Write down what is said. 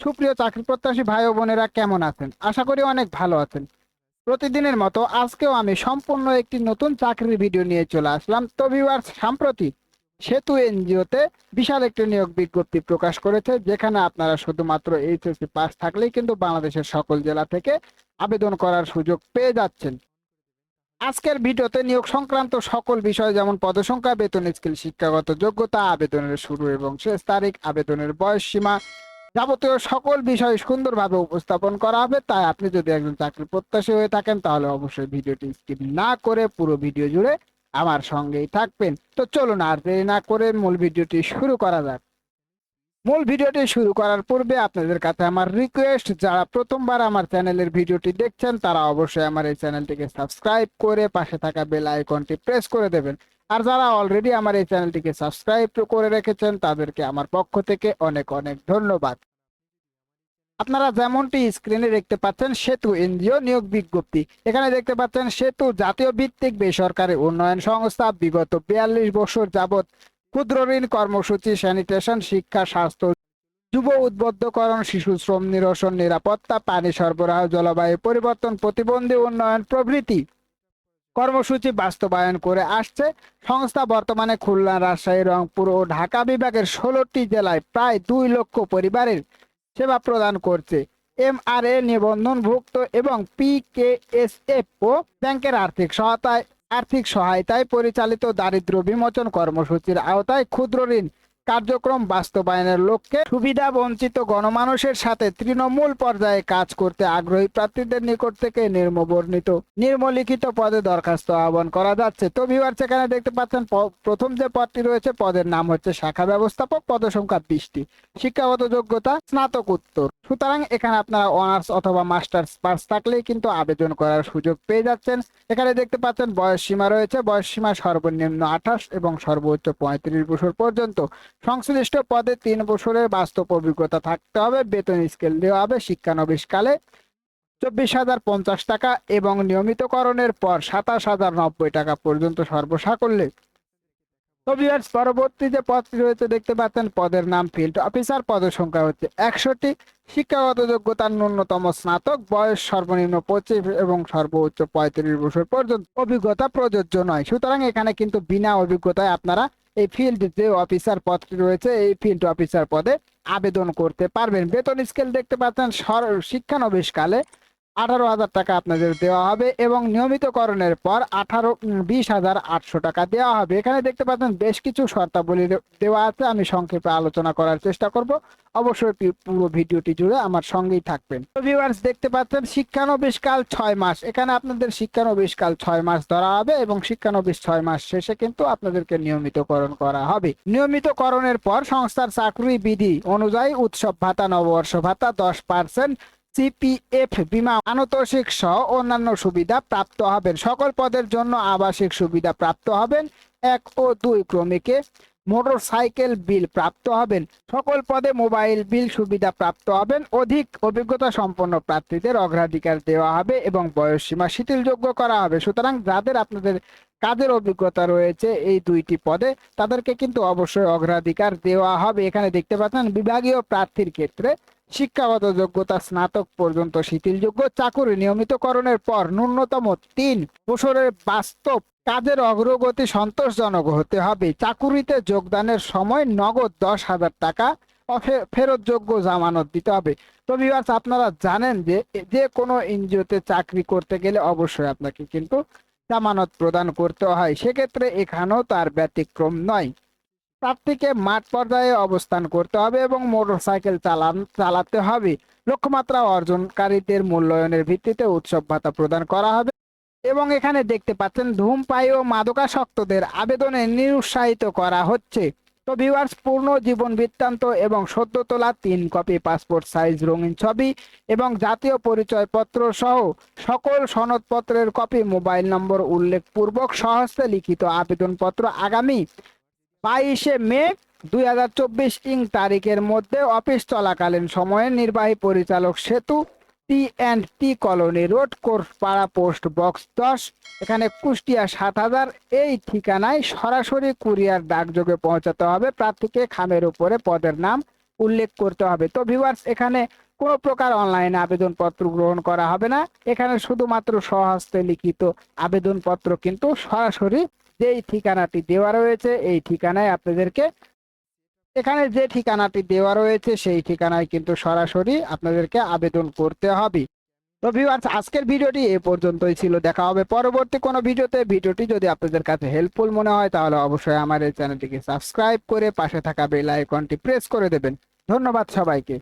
সুপ্রিয় চাকরি প্রত্যাশী ভাই ও বোনেরা কেমন আছেন? আশা করি অনেক ভালো আছেন। প্রতিদিনের মতো আজকেও আমি সম্পূর্ণ একটি নতুন চাকরির ভিডিও নিয়ে চলে আসলাম। তো ভিউয়ার্স সাম্প্রতিক সেতু এনজিওতে বিশাল একটি নিয়োগ বিজ্ঞপ্তি প্রকাশ করেছে, যেখানে আপনারা শুধুমাত্র এইচএসসি পাস থাকলেই কিন্তু বাংলাদেশের সকল জেলা থেকে আবেদন করার সুযোগ পেয়ে যাচ্ছেন। আজকের ভিডিওতে নিয়োগ সংক্রান্ত সকল বিষয় যেমন পদসংখ্যা, বেতন, স্কিল, শিক্ষাগত যোগ্যতা, আবেদনের শুরু এবং শেষ তারিখ, আবেদনের বয়স সীমা যাবতীয় সকল বিষয় সুন্দরভাবে উপস্থাপন করা হবে, তাই আপনি যদি একজন চাকরি প্রত্যাশী হয়ে থাকেন, তাহলে অবশ্যই ভিডিওটি স্কিপ না করে পুরো ভিডিও জুড়ে আমার সঙ্গেই থাকবেন। তো চলুন আর দেরি না করে মূল ভিডিওটি শুরু করা যাক। মূল ভিডিওটি শুরু করার পূর্বে আপনাদের কাছে আমার রিকোয়েস্ট যারা প্রথমবার আমার চ্যানেলের ভিডিওটি দেখছেন, তারা অবশ্যই আমার এই চ্যানেলটিকে সাবস্ক্রাইব করে পাশে থাকা বেল আইকনটি প্রেস করে দেবেন। আর যারা অলরেডি আমার এই চ্যানেলটিকে সাবস্ক্রাইব করে রেখেছেন, তাদেরকে আমার পক্ষ থেকে অনেক অনেক ধন্যবাদ। আপনারা যেমনটি স্ক্রিনে দেখতে পাচ্ছেন, সেতু এনজিও নিয়োগ বিজ্ঞপ্তি। এখানে দেখতে পাচ্ছেন, সেতু জাতীয় ভিত্তিক বেসরকারি উন্নয়ন সংস্থা বিগত বিয়াল্লিশ বছর যাবৎ ক্ষুদ্র ঋণ কর্মসূচি স্যানিটেশন শিক্ষা, স্বাস্থ্য, যুব উদ্বুদ্ধকরণ, শিশু শ্রম নিরসন, নিরাপত্তা, পানি সরবরাহ, জলবায়ু পরিবর্তন, প্রতিবন্ধী উন্নয়ন প্রভৃতি। কর্মসূচি বাস্তবায়ন করে আসছে। সংস্থা বর্তমানে খুলনা, রাজশাহী, রংপুর ও ঢাকা বিভাগের ষোলোটি জেলায় প্রায় দুই লক্ষ পরিবারের সেবা প্রদান করছে। এমআরএ নিবন্ধনভুক্ত এবং পিকেএসএফ ও ব্যাংকের আর্থিক সহায়তায় আর্থিক সহায়তায় পরিচালিত দারিদ্র বিমোচন কর্মসূচির আওতায় ক্ষুদ্র ঋণ কার্যক্রম বাস্তবায়নের লক্ষ্যে সুবিধা বঞ্চিত গণমানুষের সাথে তৃণমূল পর্যায়ে কাজ করতে আগ্রহী প্রার্থীদের নিকট থেকে নির্মবর্ণিত। নির্মলিখিত পদে দরখাস্ত আহ্বান করা যাচ্ছে। তো ভিউয়ার সেখানে দেখতে পাচ্ছেন প্রথম যে পদটি রয়েছে, পদের নাম হচ্ছে শাখা ব্যবস্থাপক, পদ সংখ্যা বিশটি। শিক্ষাগত যোগ্যতা, স্নাতক উত্তর। সুতরাং এখানে আপনারা অনার্স অথবা মাস্টার্স পাস থাকলেই কিন্তু আবেদন করার সুযোগ পেয়ে যাচ্ছেন। এখানে দেখতে পাচ্ছেন বয়স সীমা রয়েছে। বয়স সীমা সর্বনিম্ন আঠাশ এবং সর্বোচ্চ পঁয়ত্রিশ বছর পর্যন্ত। সংশ্লিষ্ট পদে তিন বছরের বাস্তব অভিজ্ঞতা থাকতে হবে বেতন স্কেল দেওয়া হবে শিক্ষানবিশকালে চব্বিশ হাজার পঞ্চাশ টাকা এবং নিয়মিতকরণের পর সাতাশ হাজার নব্বই টাকা পর্যন্ত তো viewers, পরবর্তী যে পদটি রয়েছে দেখতে পাচ্ছেন পদের নাম ফিল্ড অফিসার পদের সংখ্যা হচ্ছে একশোটি শিক্ষাগত যোগ্যতার ন্যূনতম স্নাতক বয়স সর্বনিম্ন পঁচিশ এবং সর্বোচ্চ পঁয়ত্রিশ বছর পর্যন্ত। অভিজ্ঞতা প্রযোজ্য নয় সুতরাং এখানে কিন্তু বিনা অভিজ্ঞতায় আপনারা এই ফিল্ড যে অফিসার পদটি রয়েছে, এই ফিল্ড অফিসার পদে আবেদন করতে পারবেন। বেতন স্কেল দেখতে পাচ্ছেন শিক্ষানবিশকালে আঠারো হাজার টাকা আপনাদের দেওয়া হবে এবং নিয়মিতকরণের পর আঠারো বিশ হাজার আটশো টাকা দেওয়া হবে। এখানে দেখতে পাচ্ছেন বেশ কিছু শর্তাবলী দেওয়া আছে। আমি সংক্ষেপে আলোচনা করার চেষ্টা করব। অবশ্যই পুরো ভিডিওটি জুড়ে আমার সঙ্গেই থাকবেন। ভিউয়ার্স দেখতে পাচ্ছেন শিক্ষানবিশকাল ছয় মাস। এখানে আপনাদের শিক্ষানবিশকাল ছয় মাস ধরা হবে এবং শিক্ষানবিশ ছয় মাস শেষে কিন্তু আপনাদেরকে নিয়মিতকরণ করা হবে। নিয়মিতকরণের পর সংস্থার চাকরি বিধি অনুযায়ী উৎসব ভাতা, নববর্ষ ভাতা দশ পার্সেন্ট সিপিএফ বিমা আনতোষিক সহ অন্যান্য সুবিধা প্রাপ্ত হবেন। সকল পদের জন্য আবাসিক সুবিধা প্রাপ্ত হবেন। এক ও দুই ক্রমিকে মোটর সাইকেল বিল প্রাপ্ত হবেন। সকল পদে মোবাইল বিল সুবিধা প্রাপ্ত হবেন। অধিক অভিজ্ঞতা সম্পন্ন প্রার্থীদের অগ্রাধিকার দেওয়া হবে এবং বয়স সীমা শিথিলযোগ্য করা হবে। সুতরাং যাদের আপনাদের কাজের অভিজ্ঞতা রয়েছে এই দুইটি পদে, তাদেরকে কিন্তু অবশ্যই অগ্রাধিকার দেওয়া হবে। এখানে দেখতে পাচ্ছেন, বিভাগীয় প্রার্থীর ক্ষেত্রে শিক্ষাগত যোগ্যতা স্নাতক পর্যন্ত শিথিলযোগ্য, চাকুরি নিয়মিতকরণের পর ন্যূনতম তিন বছরের বাস্তব কাজের অগ্রগতি সন্তোষজনক হতে হবে। চাকুরিতে যোগদানের সময় নগদ দশ হাজার টাকা ফেরতযোগ্য জামানত দিতে হবে। তো ভিউয়ার্স আপনারা জানেন যে যে কোনো এনজিওতে চাকরি করতে গেলে অবশ্যই আপনাকে কিন্তু জামানত প্রদান করতে হয়। সেক্ষেত্রে এখানেও তার ব্যতিক্রম নয়। প্রার্থীকে মাঠ পর্যায়ে অবস্থান করতে হবে এবং মোটরসাইকেল চালান, চালাতে হবে। লক্ষ্যমাত্রা অর্জনকারীদের মূল্যায়নের ভিত্তিতে উৎসব ভাতা প্রদান করা হবে এবং এখানে দেখতে পাচ্ছেন ধূমপায়ী ও মাদকাসক্তদের আবেদনে নিরুৎসাহিত করা হচ্ছে। তো ভিউয়ার্স পূর্ণ জীবন বৃত্তান্ত এবং সদ্য তোলা তিন কপি পাসপোর্ট সাইজ রঙিন ছবি এবং জাতীয় পরিচয়পত্র সহ সকল সনদপত্রের কপি মোবাইল নম্বর উল্লেখপূর্বক সহস্তে লিখিত আবেদনপত্র আগামী বাইশে মে দুই হাজার চব্বিশ ইং তারিখের মধ্যে অফিস চলাকালীন সময়ে নির্বাহী পরিচালক সেতু T and T colony road course পাড়া পোস্ট বক্স দশ, এখানে কুষ্টিয়া সাত হাজার, এই ঠিকানায় সরাসরি কুরিয়ার ডাকযোগে পৌঁছাতে হবে। প্রার্থীকে খামের উপরে পদের নাম উল্লেখ করতে হবে। তো ভিউয়ার্স এখানে কোনো প্রকার অনলাইনে আবেদনপত্র গ্রহণ করা হবে না। এখানে শুধুমাত্র স্বহস্তে লিখিত আবেদনপত্র কিন্তু সরাসরি যেই ঠিকানাটি দেওয়া রয়েছে, এই ঠিকানায় আপনাদেরকে এখানে যে ঠিকানাটি দেওয়া রয়েছে, সেই ঠিকানায় কিন্তু সরাসরি আপনাদেরকে আবেদন করতে হবে। তো ভিউয়ার্স আজকের ভিডিওটি এ পর্যন্তই ছিল। দেখা হবে পরবর্তী কোনো ভিডিওতে। ভিডিওটি যদি আপনাদের কাছে হেল্পফুল মনে হয়, তাহলে অবশ্যই আমার এই চ্যানেলটিকে সাবস্ক্রাইব করে পাশে থাকা বেল আইকনটি প্রেস করে দেবেন। ধন্যবাদ সবাইকে।